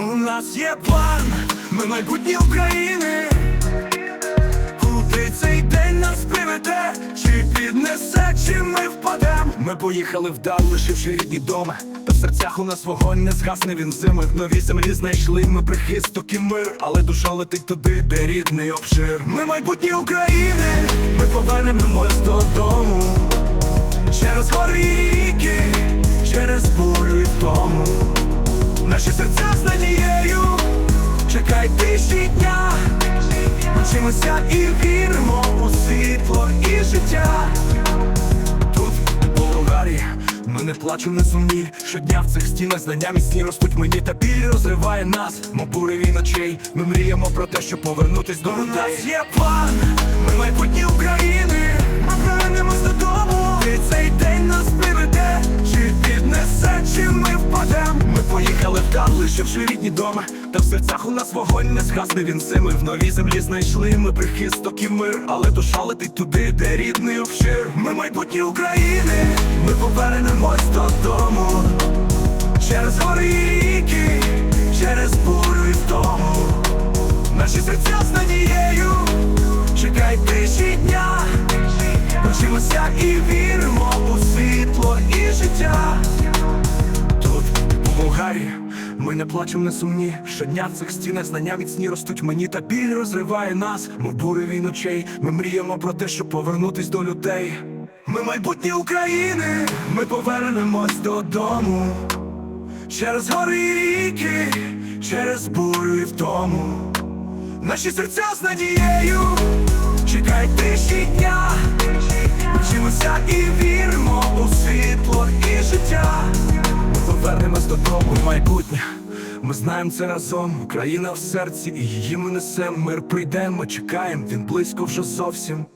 нас є план, ми майбутні України. Куди цей день нас приведе, чи піднесе, чи ми впадем. Ми поїхали вдаль, лишивши рідні доми. Та в серцях у нас вогонь не згасне він зими. В новій землі знайшли ми прихисток і мир, але душа летить туди, де рідний обшир. Ми майбутні України, ми повернемось додому. Через гори і ріки, тиші дня. Вчимося і віримо у світло і життя. Тут, у Болгарії, ми не плачемо, не сумні. Щодня в цих стінах знання міцні ростуть мені та біль розриває нас, мов буреві ночей. Ми мріємо про те, щоб повернутись до. У нас є план, ми майбутні України. Вдаль, лишивши рідні доми. Та в серцях у нас вогонь не згасне він зими. В новій землі знайшли ми прихисток і мир. Але душа летить туди, де рідний обшир. Ми майбутні України, ми повернемось додому. Через гори і ріки, через бурю і втому. Наші серця з надією, чекай тиші дня. Вчимося і віримо у світло і життя. Тут, у Болгарії, ми не плачемо, не сумні. Щодня цих стінах знання міцні ростуть мені та біль розриває нас. Ми буреві ночей. Ми мріємо про те, щоб повернутись до людей. Ми майбутні України, ми повернемось додому. Через гори і ріки, через бурю і втому. Наші серця з надією, чекай тиші дня. Вчимося і віримо у світло і життя. Додому в майбутнє. Ми знаємо це разом. Україна в серці, і її ми несем. Мир прийде, ми чекаємо, він близько вже зовсім.